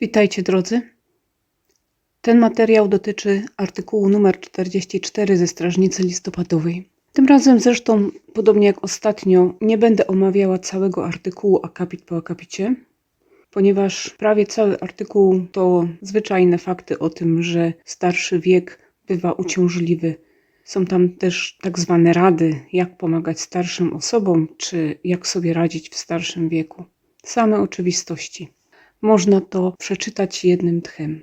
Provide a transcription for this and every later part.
Witajcie drodzy. Ten materiał dotyczy artykułu numer 44 ze Strażnicy Listopadowej. Tym razem zresztą, podobnie jak ostatnio, nie będę omawiała całego artykułu akapit po akapicie, ponieważ prawie cały artykuł to zwyczajne fakty o tym, że starszy wiek bywa uciążliwy. Są tam też tak zwane rady, jak pomagać starszym osobom, czy jak sobie radzić w starszym wieku. Same oczywistości. Można to przeczytać jednym tchem.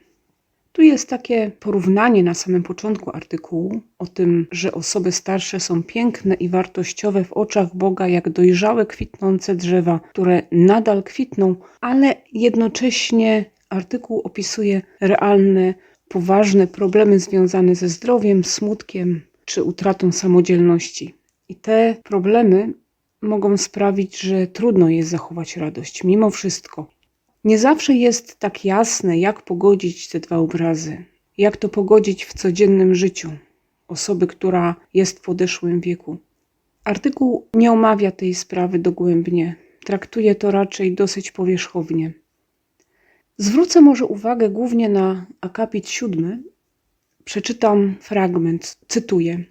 Tu jest takie porównanie na samym początku artykułu o tym, że osoby starsze są piękne i wartościowe w oczach Boga, jak dojrzałe, kwitnące drzewa, które nadal kwitną, ale jednocześnie artykuł opisuje realne, poważne problemy związane ze zdrowiem, smutkiem czy utratą samodzielności. I te problemy mogą sprawić, że trudno jest zachować radość, mimo wszystko. Nie zawsze jest tak jasne, jak pogodzić te dwa obrazy, jak to pogodzić w codziennym życiu osoby, która jest w podeszłym wieku. Artykuł nie omawia tej sprawy dogłębnie, traktuje to raczej dosyć powierzchownie. Zwrócę może uwagę głównie na akapit siódmy. Przeczytam fragment, cytuję.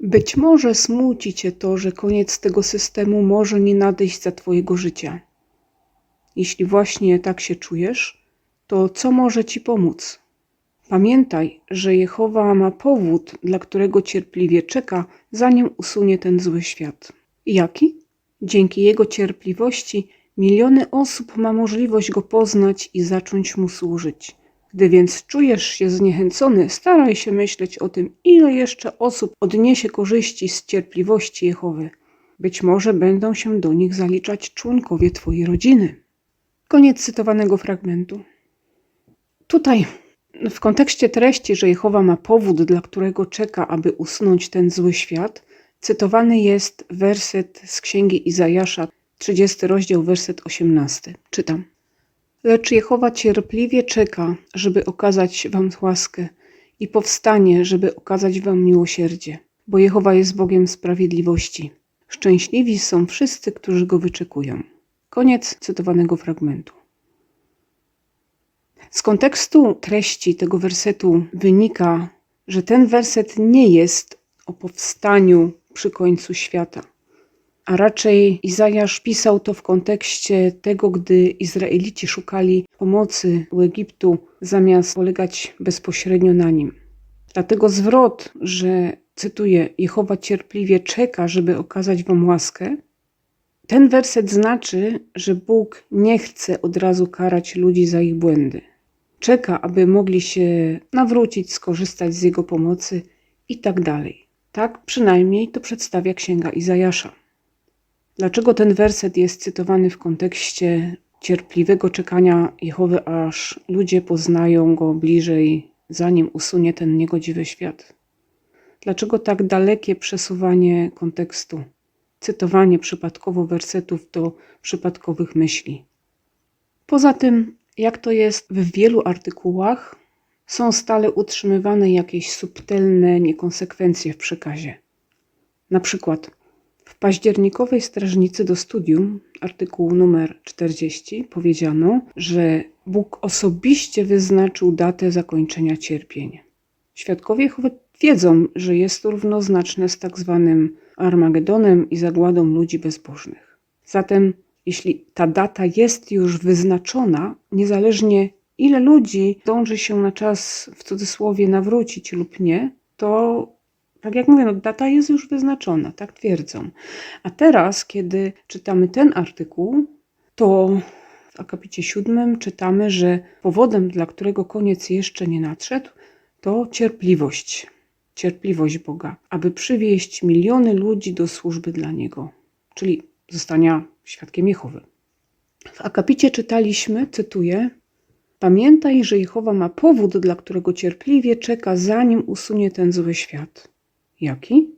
Być może smuci cię to, że koniec tego systemu może nie nadejść za twojego życia. Jeśli właśnie tak się czujesz, to co może ci pomóc? Pamiętaj, że Jehowa ma powód, dla którego cierpliwie czeka, zanim usunie ten zły świat. Jaki? Dzięki jego cierpliwości miliony osób ma możliwość go poznać i zacząć mu służyć. Gdy więc czujesz się zniechęcony, staraj się myśleć o tym, ile jeszcze osób odniesie korzyści z cierpliwości Jehowy. Być może będą się do nich zaliczać członkowie Twojej rodziny. Koniec cytowanego fragmentu. Tutaj, w kontekście treści, że Jehowa ma powód, dla którego czeka, aby usunąć ten zły świat, cytowany jest werset z księgi Izajasza, 30 rozdział, werset 18. Czytam. Lecz Jehowa cierpliwie czeka, żeby okazać wam łaskę i powstanie, żeby okazać wam miłosierdzie, bo Jehowa jest Bogiem sprawiedliwości. Szczęśliwi są wszyscy, którzy go wyczekują. Koniec cytowanego fragmentu. Z kontekstu treści tego wersetu wynika, że ten werset nie jest o powstaniu przy końcu świata, a raczej Izajasz pisał to w kontekście tego, gdy Izraelici szukali pomocy u Egiptu, zamiast polegać bezpośrednio na nim. Dlatego zwrot, że cytuję, Jehowa cierpliwie czeka, żeby okazać wam łaskę, ten werset znaczy, że Bóg nie chce od razu karać ludzi za ich błędy. Czeka, aby mogli się nawrócić, skorzystać z Jego pomocy i tak. Tak przynajmniej to przedstawia Księga Izajasza. Dlaczego ten werset jest cytowany w kontekście cierpliwego czekania Jehowy, aż ludzie poznają Go bliżej, zanim usunie ten niegodziwy świat? Dlaczego tak dalekie przesuwanie kontekstu? Cytowanie przypadkowo wersetów do przypadkowych myśli. Poza tym, jak to jest w wielu artykułach, są stale utrzymywane jakieś subtelne niekonsekwencje w przekazie. Na przykład w październikowej strażnicy do studium, artykuł numer 40, powiedziano, że Bóg osobiście wyznaczył datę zakończenia cierpień. Świadkowie wiedzą, że jest równoznaczne z tak zwanym Armagedonem i zagładą ludzi bezbożnych. Zatem, jeśli ta data jest już wyznaczona, niezależnie ile ludzi dąży się na czas w cudzysłowie nawrócić lub nie, to tak jak mówię, no, data jest już wyznaczona, tak twierdzą. A teraz, kiedy czytamy ten artykuł, to w akapicie siódmym czytamy, że powodem, dla którego koniec jeszcze nie nadszedł, to cierpliwość cierpliwość Boga, aby przywieść miliony ludzi do służby dla Niego, czyli zostania świadkiem Jehowy. W akapicie czytaliśmy, cytuję, Pamiętaj, że Jehowa ma powód, dla którego cierpliwie czeka, zanim usunie ten zły świat. Jaki?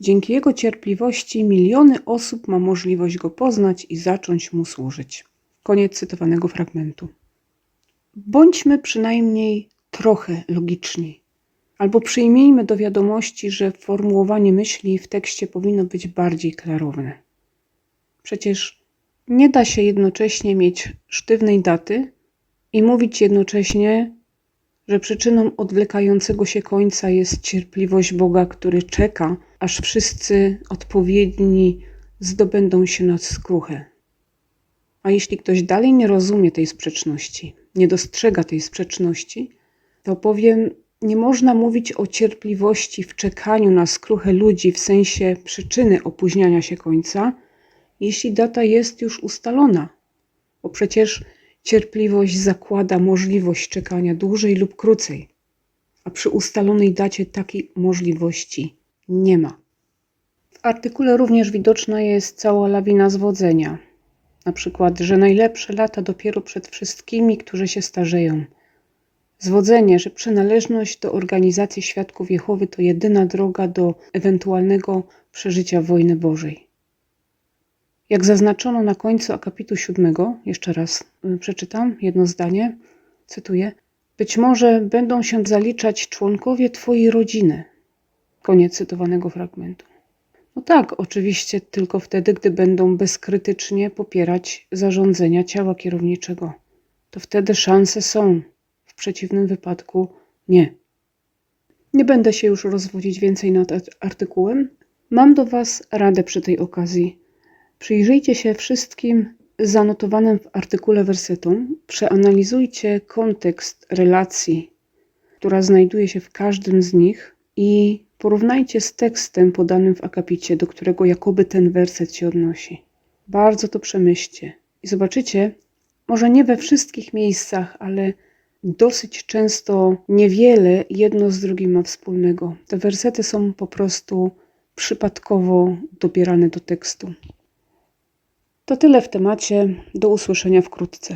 Dzięki jego cierpliwości miliony osób ma możliwość go poznać i zacząć mu służyć. Koniec cytowanego fragmentu. Bądźmy przynajmniej trochę logiczni. Albo przyjmijmy do wiadomości, że formułowanie myśli w tekście powinno być bardziej klarowne. Przecież nie da się jednocześnie mieć sztywnej daty i mówić jednocześnie, że przyczyną odwlekającego się końca jest cierpliwość Boga, który czeka, aż wszyscy odpowiedni zdobędą się na skruchę. A jeśli ktoś dalej nie rozumie tej sprzeczności, nie dostrzega tej sprzeczności, to powiem, nie można mówić o cierpliwości w czekaniu na skruchę ludzi w sensie przyczyny opóźniania się końca, jeśli data jest już ustalona, bo przecież cierpliwość zakłada możliwość czekania dłużej lub krócej, a przy ustalonej dacie takiej możliwości nie ma. W artykule również widoczna jest cała lawina zwodzenia. Na przykład, że najlepsze lata dopiero przed wszystkimi, którzy się starzeją. Zwodzenie, że przynależność do organizacji Świadków Jehowy to jedyna droga do ewentualnego przeżycia wojny Bożej. Jak zaznaczono na końcu akapitu siódmego, jeszcze raz y, przeczytam jedno zdanie, cytuję: Być może będą się zaliczać członkowie Twojej rodziny. Koniec cytowanego fragmentu. No tak, oczywiście tylko wtedy, gdy będą bezkrytycznie popierać zarządzenia ciała kierowniczego. To wtedy szanse są, przeciwnym wypadku nie. Nie będę się już rozwodzić więcej nad artykułem. Mam do Was radę przy tej okazji. Przyjrzyjcie się wszystkim zanotowanym w artykule wersetom, przeanalizujcie kontekst relacji, która znajduje się w każdym z nich i porównajcie z tekstem podanym w akapicie, do którego jakoby ten werset się odnosi. Bardzo to przemyślcie i zobaczycie, może nie we wszystkich miejscach, ale dosyć często niewiele jedno z drugim ma wspólnego. Te wersety są po prostu przypadkowo dobierane do tekstu. To tyle w temacie. Do usłyszenia wkrótce.